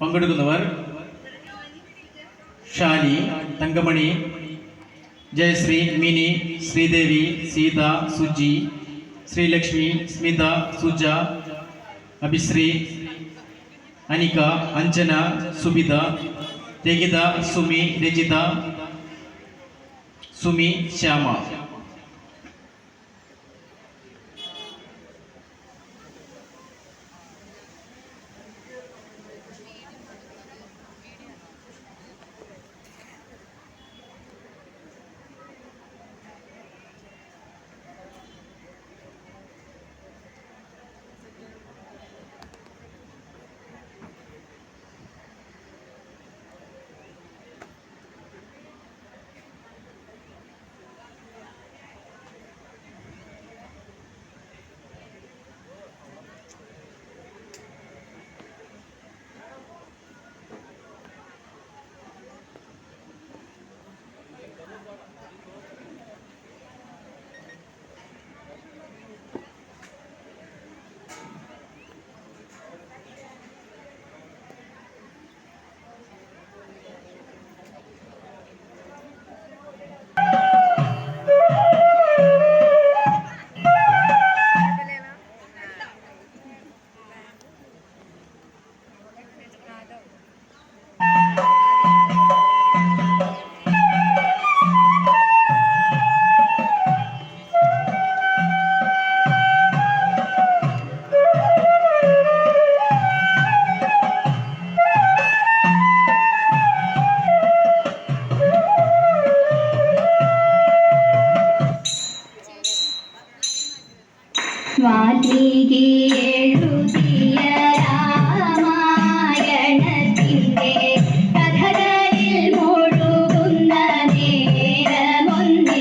പങ്കെടുക്കുന്നവർ Shani Thankamani Jayasree Mini Sreedevi Seetha Suji Sreelakshmi Smitha Suja Abhisree Anika Anjana Subitha Rahitha Sumi Rajitha Sumi Shyama.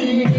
Thank you.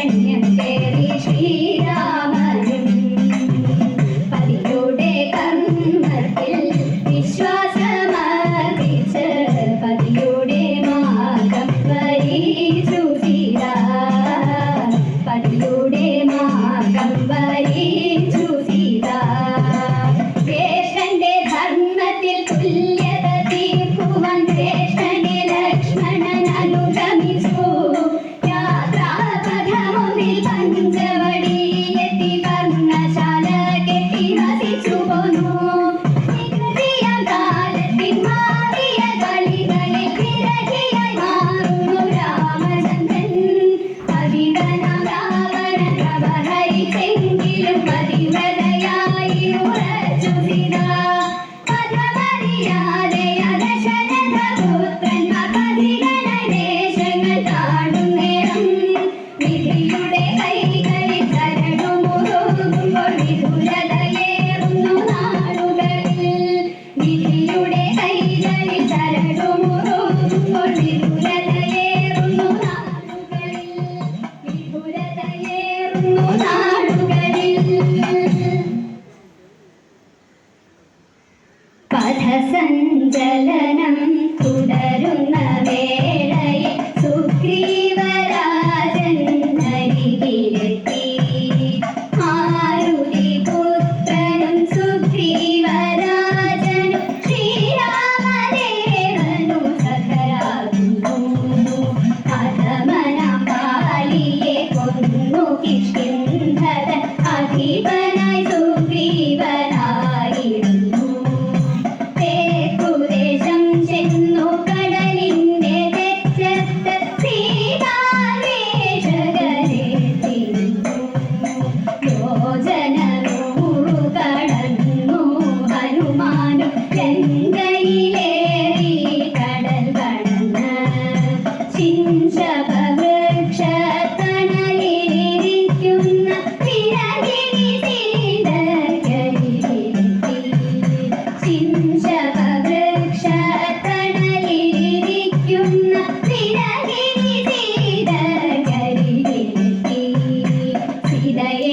在你天我们。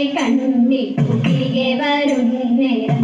കണ്ണി കുട്ടിയെ വരുന്നേരം.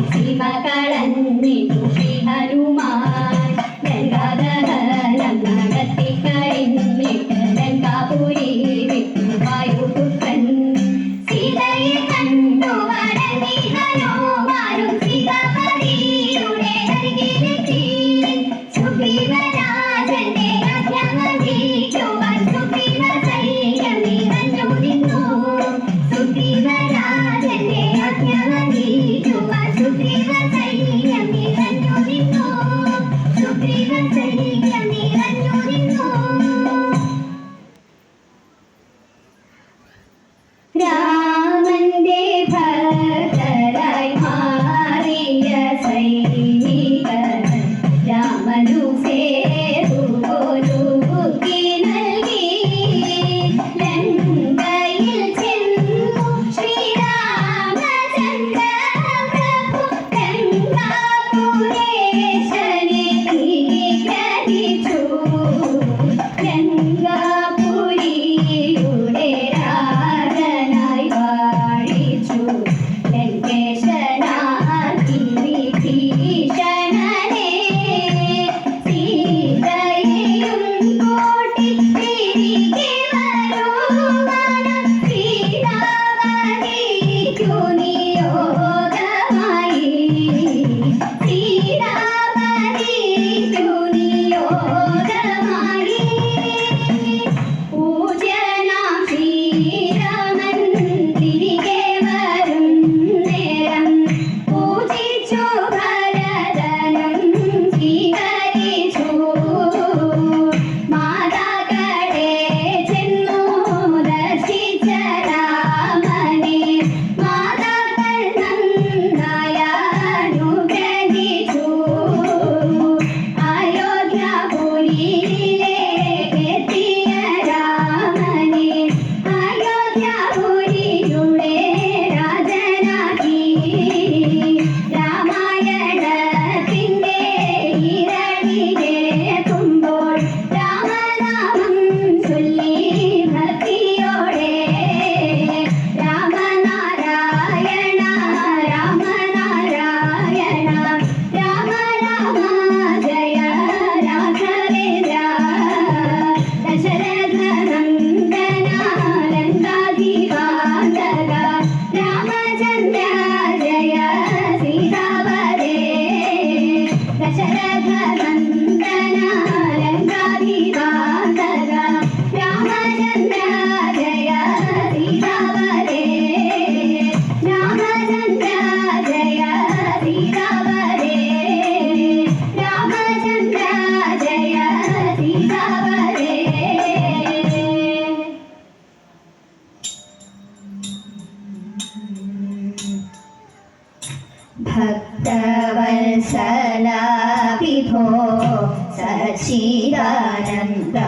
శ్రీరాజంతా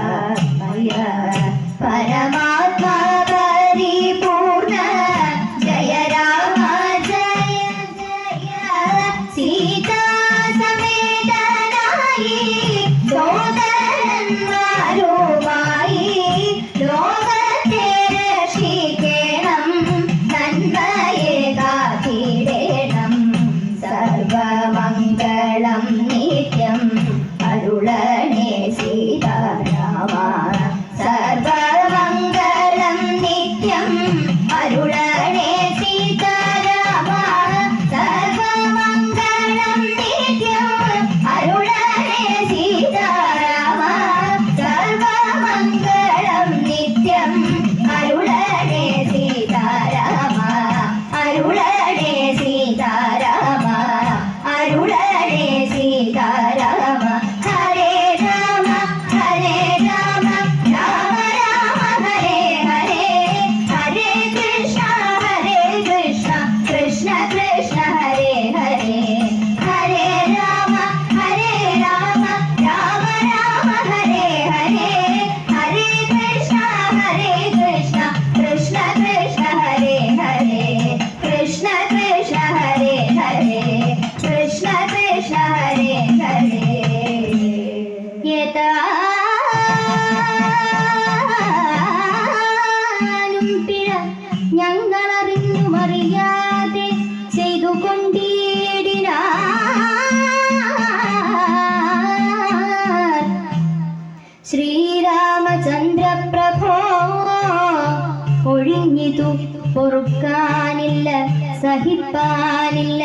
പൊറുക്കാനില്ല സഹിപ്പാനില്ല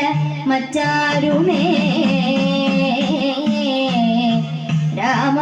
മറ്റാരുമേ. രാമ